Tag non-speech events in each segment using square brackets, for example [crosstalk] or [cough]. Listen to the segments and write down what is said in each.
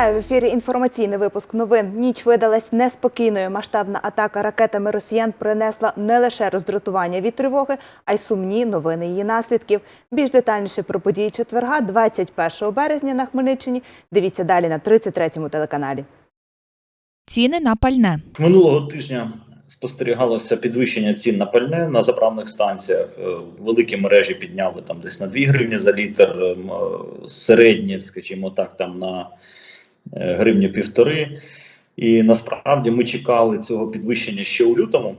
Вітаю в ефірі. Інформаційний випуск новин. Ніч видалась неспокійною. Масштабна атака ракетами росіян принесла не лише роздратування від тривоги, а й сумні новини її наслідків. Більш детальніше про події четверга, 21 березня на Хмельниччині. Дивіться далі на 33-му телеканалі. Ціни на пальне. Минулого тижня спостерігалося підвищення цін на пальне на заправних станціях. Е, Великі мережі підняли там десь на 2 гривні за літр, е, середні, скажімо так, там на гривні півтори. І насправді ми чекали цього підвищення ще у лютому.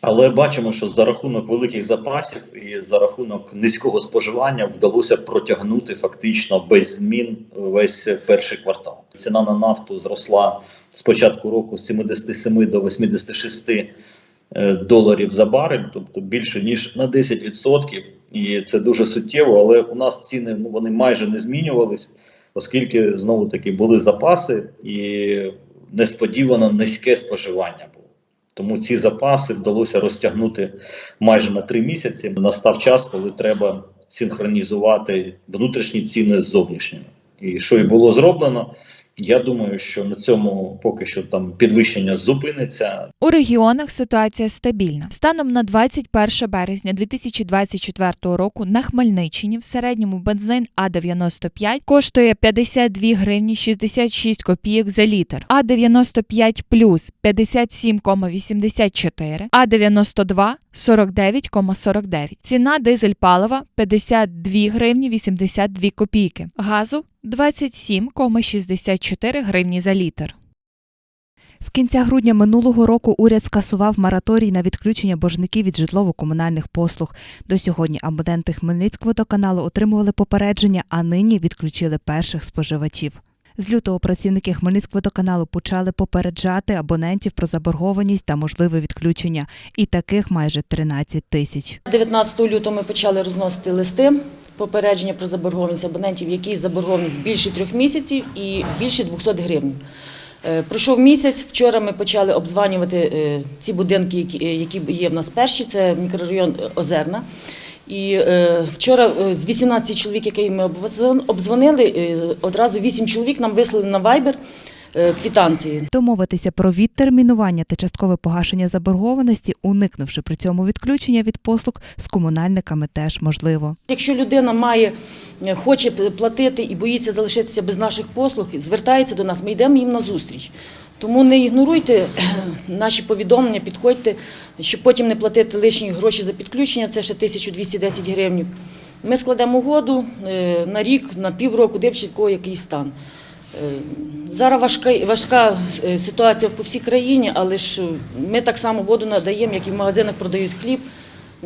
Але бачимо, що за рахунок великих запасів і за рахунок низького споживання вдалося протягнути фактично без змін весь перший квартал. Ціна на нафту зросла з початку року з 77 до 86 е, доларів за барель, тобто більше ніж на 10%. І це дуже суттєво. Але у нас ціни ну вони майже не змінювались, оскільки знову таки були запаси і несподівано низьке споживання було. Тому ці запаси вдалося розтягнути майже на три місяці. Настав час, коли треба синхронізувати внутрішні ціни з зовнішніми. І що і було зроблено. Я думаю, що на цьому поки що там підвищення зупиниться. У регіонах ситуація стабільна. Станом на 21 березня 2024 року на Хмельниччині в середньому бензин А95 коштує 52 гривні 66 копійок за літр, А95 плюс 57,84, А92 49,49. Ціна дизель палива 52 гривні 82 копійки, газу 27,64 гривні за літр. З кінця грудня минулого року уряд скасував мораторій на відключення боржників від житлово-комунальних послуг. До сьогодні абоненти Хмельницького водоканалу отримували попередження, а нині відключили перших споживачів. З лютого працівники Хмельницького водоканалу почали попереджати абонентів про заборгованість та можливе відключення, і таких майже 13 тисяч. 19 лютого ми почали розносити листи попередження про заборгованість абонентів, які заборгованість більше трьох місяців і більше 200 гривень. Е, Пройшов місяць. Вчора ми почали обзванювати е, ці будинки, які, е, є в нас перші. Це мікрорайон Озерна. І вчора з 18 чоловік, які ми обзвон- обдзвонили, е, одразу 8 чоловік нам вислали на Viber е, квитанції. Домовитися про відтермінування та часткове погашення заборгованості, уникнувши при цьому відключення від послуг з комунальниками, теж можливо. Якщо людина має, е, хоче платити і боїться залишитися без наших послуг, звертається до нас, ми йдемо їм на зустріч. Тому не ігноруйте наші повідомлення, підходьте, щоб потім не платити лишні гроші за підключення, це ще 1210 гривень. Ми складемо угоду е, на рік, на півроку, кого який стан. Е, Зараз важка, важка е, ситуація по всій країні, але ж ми так само воду надаємо, як і в магазинах продають хліб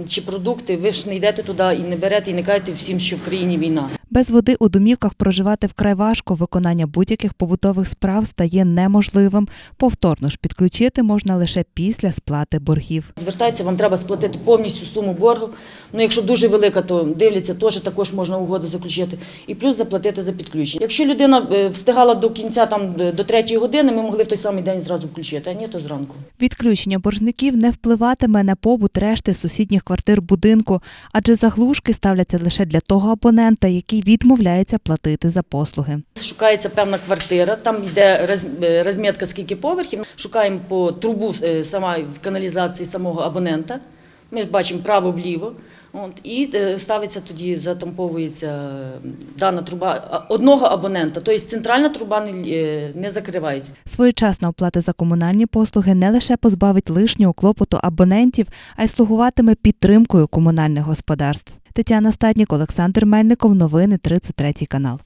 чи продукти. Ви ж не йдете туди і не берете, і не кажете всім, що в країні війна. Без води у домівках проживати вкрай важко. Виконання будь-яких побутових справ стає неможливим. Повторно ж підключити можна лише після сплати боргів. Звертається, вам треба сплатити повністю суму боргу. Ну, якщо дуже велика, то дивляться, теж також можна угоду заключити. І плюс заплатити за підключення. Якщо людина е, встигала до кінця там е, до третьої години, ми могли в той самий день зразу включити, а ні, то зранку. Відключення боржників не впливатиме на побут решти сусідніх квартир будинку, адже заглушки ставляться лише для того абонента, який відмовляється платити за послуги. Шукається певна квартира, там йде е, розмітка, скільки поверхів. Шукаємо по трубу е, сама в каналізації самого абонента. Ми бачимо право-вліво. От, і е, ставиться тоді, затамповується дана труба одного абонента. Тобто центральна труба не, не закривається. Своєчасна оплата за комунальні послуги не лише позбавить лишнього клопоту абонентів, а й слугуватиме підтримкою комунальних господарств. Тетяна Стаднік, Олександр Мельников. Новини 33 канал.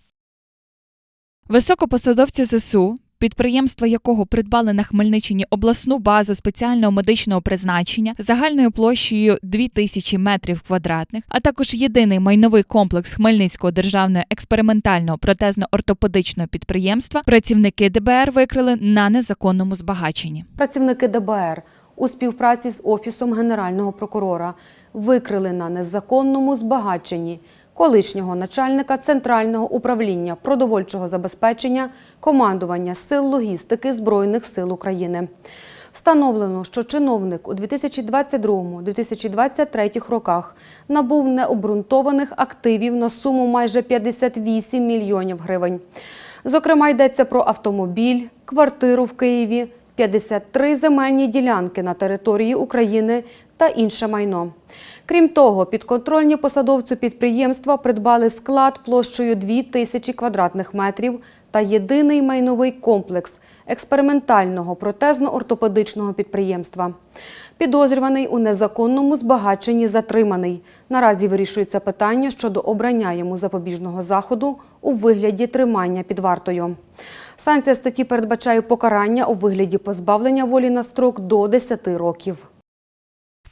Високопосадовці ЗСУ, підприємства якого придбали на Хмельниччині обласну базу спеціального медичного призначення загальною площею 2000 метрів квадратних, а також єдиний майновий комплекс Хмельницького державного експериментального протезно-ортопедичного підприємства, працівники ДБР викрили на незаконному збагаченні. Працівники ДБР у співпраці з Офісом Генерального прокурора викрили на незаконному збагаченні колишнього начальника Центрального управління продовольчого забезпечення командування Сил логістики Збройних сил України. Встановлено, що чиновник у 2022-2023 роках набув необґрунтованих активів на суму майже 58 мільйонів гривень. Зокрема, йдеться про автомобіль, квартиру в Києві, 53 земельні ділянки на території України та інше майно. Крім того, підконтрольні посадовцю підприємства придбали склад площею 2 тисячі квадратних метрів та єдиний майновий комплекс експериментального протезно-ортопедичного підприємства. Підозрюваний у незаконному збагаченні затриманий. Наразі вирішується питання щодо обрання йому запобіжного заходу у вигляді тримання під вартою. Санкція статті передбачає покарання у вигляді позбавлення волі на строк до 10 років.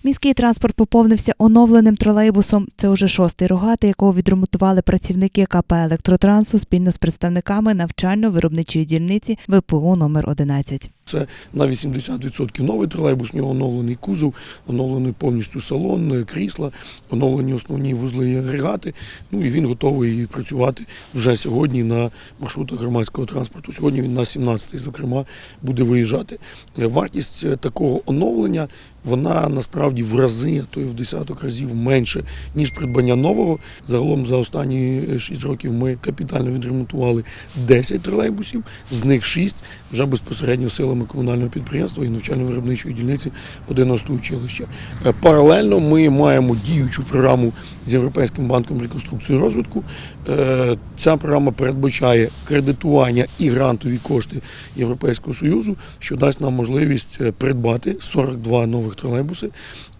Міський транспорт поповнився оновленим тролейбусом. Це уже шостий рогатий, якого відремонтували працівники КП «Електротрансу» спільно з представниками навчально-виробничої дільниці ВПУ номер 11. Це на 80% новий тролейбус, у нього оновлений кузов, оновлений повністю салон, е, крісла, оновлені основні вузли і агрегати. Ну і він готовий працювати вже сьогодні на маршрутах громадського транспорту. Сьогодні він на 17-й, зокрема, буде виїжджати. Е, Вартість е, такого оновлення вона насправді в рази, а то й в десяток разів менше, ніж придбання нового. Загалом за останні 6 років ми капітально відремонтували 10 тролейбусів, з них 6 вже безпосередньо силами комунального підприємства і навчально-виробничої дільниці 11 училища. Е, Паралельно ми маємо діючу програму з Європейським банком реконструкції і розвитку. Е, Ця програма передбачає кредитування і грантові кошти Європейського Союзу, що дасть нам можливість е, придбати 42 нових тролейбуси.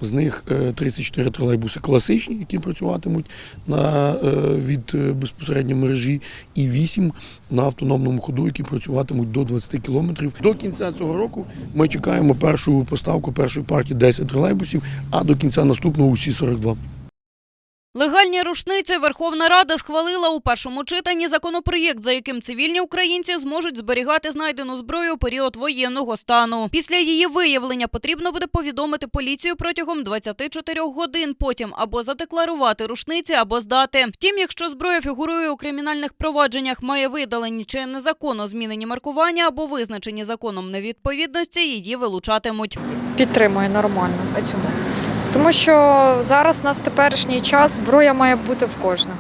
З них е, 34 тролейбуси класичні, які працюватимуть на, е, від е, безпосередньо мережі, і 8 на автономному ходу, які працюватимуть до 20 кілометрів. До кінця цього року ми чекаємо першу поставку першої партії 10 тролейбусів, а до кінця наступного усі 42. Легальні рушниці Верховна Рада схвалила у першому читанні законопроєкт, за яким цивільні українці зможуть зберігати знайдену зброю у період воєнного стану. Після її виявлення потрібно буде повідомити поліцію протягом 24 годин. Потім або задекларувати рушниці, або здати. Втім, якщо зброя фігурує у кримінальних провадженнях, має видалені чи незаконно змінені маркування або визначені законом невідповідності, її вилучатимуть. Підтримую нормально. А чому? Тому що зараз у нас теперішній час зброя має бути в кожного.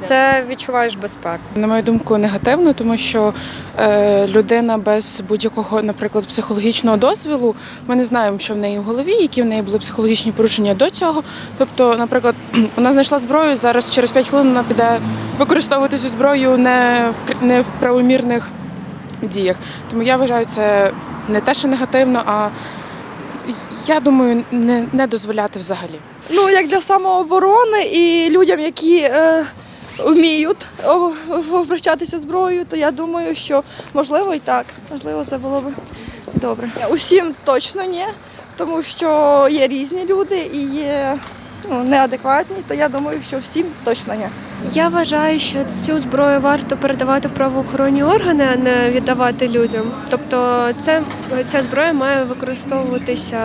Це відчуваєш безпеку. На мою думку, негативно, тому що е, людина без будь-якого, наприклад, психологічного дозвілу, ми не знаємо, що в неї в голові, які в неї були психологічні порушення до цього. Тобто, наприклад, [clears throat] вона знайшла зброю, зараз через 5 хвилин вона піде використовувати цю зброю не в не в правомірних діях. Тому я вважаю це не те, що негативно, а я думаю, не, не дозволяти взагалі. ну, як для самооборони і людям, які е, вміють обращатися зброєю, то я думаю, що можливо і так. Можливо, це було б добре. Усім точно ні, тому що є різні люди і є ну, неадекватні, то я думаю, що всім точно ні. Я вважаю, що цю зброю варто передавати в правоохоронні органи, а не віддавати людям. Тобто, це ця зброя має використовуватися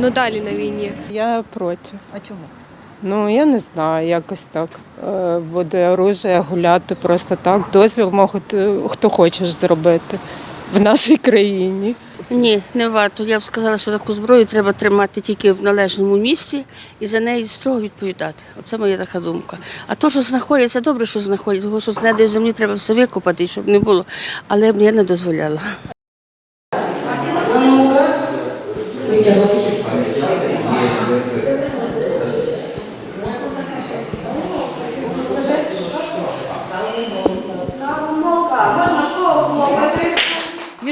ну далі на війні. Я проти. А чому? Ну я не знаю, якось так. Е, Буде оружие гуляти просто так. Дозвіл можуть е, хто хоче зробити в нашій країні. Ні, не варто. Я б сказала, що таку зброю треба тримати тільки в належному місці і за неї строго відповідати. Оце моя така думка. А то, що знаходиться, добре, що знаходять, тому що з неї в землі треба все викопати, щоб не було. Але б я не дозволяла.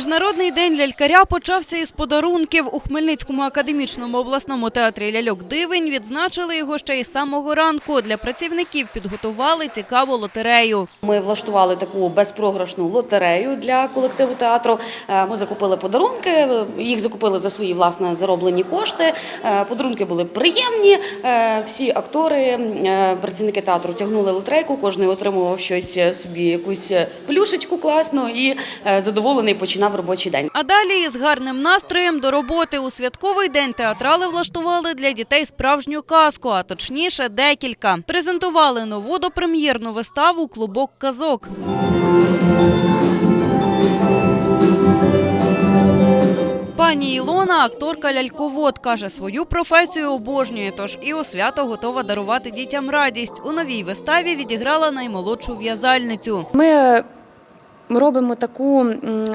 Міжнародний день лялькаря почався із подарунків. У Хмельницькому академічному обласному театрі ляльок Дивень відзначили його ще із самого ранку. Для працівників підготували цікаву лотерею. Ми влаштували таку безпрограшну лотерею для колективу театру. Е, Ми закупили подарунки, е, їх закупили за свої власне зароблені кошти. Е, Подарунки були приємні. Всі актори, працівники театру тягнули лотерейку, кожен отримував щось собі, якусь плюшечку класну і задоволений починав робочий день. А далі із гарним настроєм до роботи у святковий день театрали влаштували для дітей справжню казку, а точніше декілька. Презентували нову допрем'єрну виставу Клубок казок. Пані Ілона, акторка ляльковод, каже, свою професію обожнює, тож і у свято готова дарувати дітям радість. У новій виставі відіграла наймолодшу в'язальницю. Ми ми робимо таку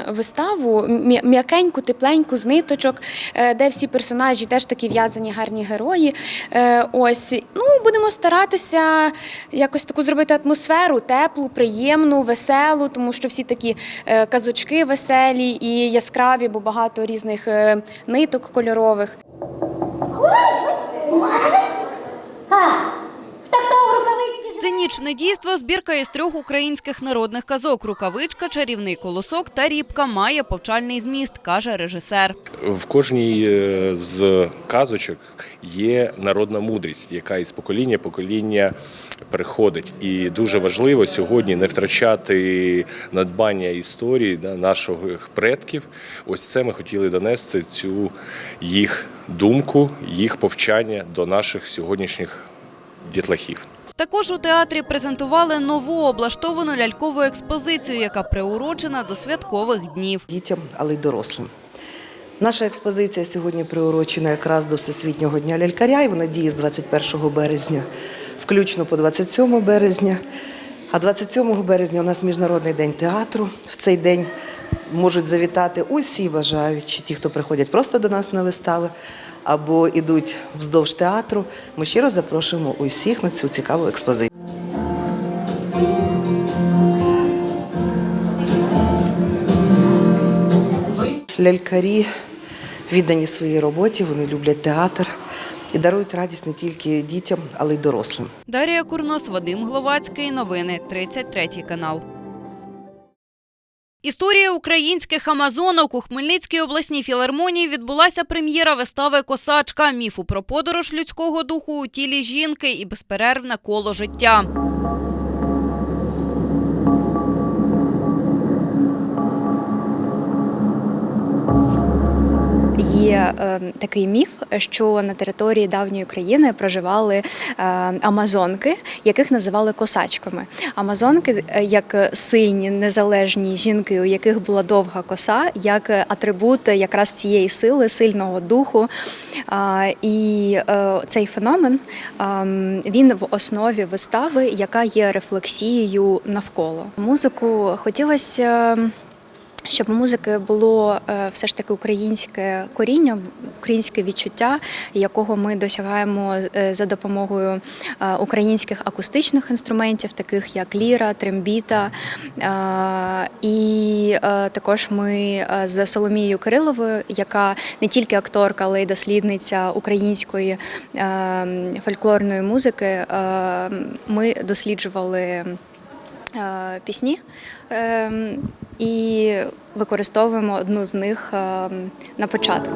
виставу м'якеньку, тепленьку з ниточок, е, де всі персонажі теж такі в'язані гарні герої. Е, Ось ну будемо старатися якось таку зробити атмосферу теплу, приємну, веселу, тому що всі такі е, казочки веселі і яскраві, бо багато різних ниток кольорових. Сценічне дійство збірка із трьох українських народних казок Рукавичка, чарівний колосок та рібка має повчальний зміст, каже режисер. В кожній е, з казочок є народна мудрість, яка із покоління покоління переходить. І дуже важливо сьогодні не втрачати надбання історії наших предків. Ось це ми хотіли донести цю їх думку, їх повчання до наших сьогоднішніх дітлахів. Також у театрі презентували нову облаштовану лялькову експозицію, яка приурочена до святкових днів. дітям, але й дорослим. Наша експозиція сьогодні приурочена якраз до Всесвітнього дня лялькаря, і вона діє з 21 березня, включно по 27 березня. А 27 березня у нас Міжнародний день театру. В цей день можуть завітати усі бажаючі, ті, хто приходять просто до нас на вистави або йдуть вздовж театру. Ми щиро запрошуємо усіх на цю цікаву експозицію. Лялькарі віддані своїй роботі, вони люблять театр і дарують радість не тільки дітям, але й дорослим. Дарія Курнос, Вадим Гловацький. Новини 33 канал. Історія українських амазонок у Хмельницькій обласній філармонії відбулася прем'єра вистави Косачка міфу про подорож людського духу у тілі жінки і безперервне коло життя. Є е, такий міф, що на території давньої країни проживали е, амазонки, яких називали косачками. Амазонки е, як сильні незалежні жінки, у яких була довга коса, як атрибут якраз цієї сили, сильного духу. І е, цей феномен ем, він в основі вистави, яка є рефлексією навколо. Музику хотілося. Ем, щоб у музики було е, все ж таки українське коріння, українське відчуття, якого ми досягаємо е, за допомогою е, українських акустичних інструментів, таких як ліра, трембіта. І також ми з Соломією Кириловою, яка не тільки акторка, але й дослідниця української фольклорної музики, ми досліджували пісні е, і використовуємо одну з них е, на початку.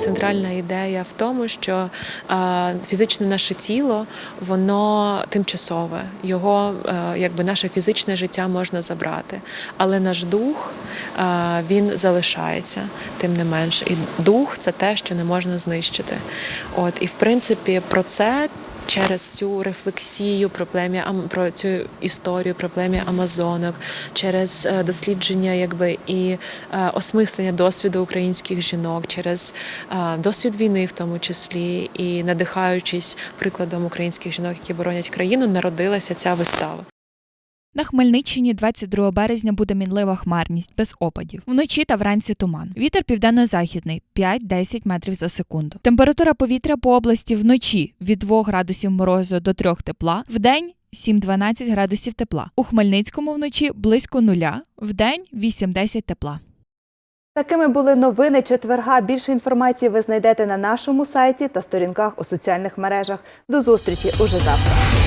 Центральна ідея в тому, що е, фізичне наше тіло воно тимчасове. Його е, якби наше фізичне життя можна забрати, але наш дух він залишається тим не менш. І дух це те, що не можна знищити. От і в принципі про це. Через цю рефлексію проблемі про цю історію проблемі Амазонок, через е, дослідження, якби і е, осмислення досвіду українських жінок, через е, досвід війни, в тому числі, і надихаючись прикладом українських жінок, які боронять країну, народилася ця вистава. На Хмельниччині 22 березня буде мінлива хмарність без опадів. Вночі та вранці туман. Вітер південно-західний 5-10 метрів за секунду. Температура повітря по області вночі від 2 градусів морозу до 3 тепла, вдень 7-12 градусів тепла. У Хмельницькому вночі близько нуля, вдень 8-10 тепла. Такими були новини четверга. Більше інформації ви знайдете на нашому сайті та сторінках у соціальних мережах. До зустрічі уже завтра.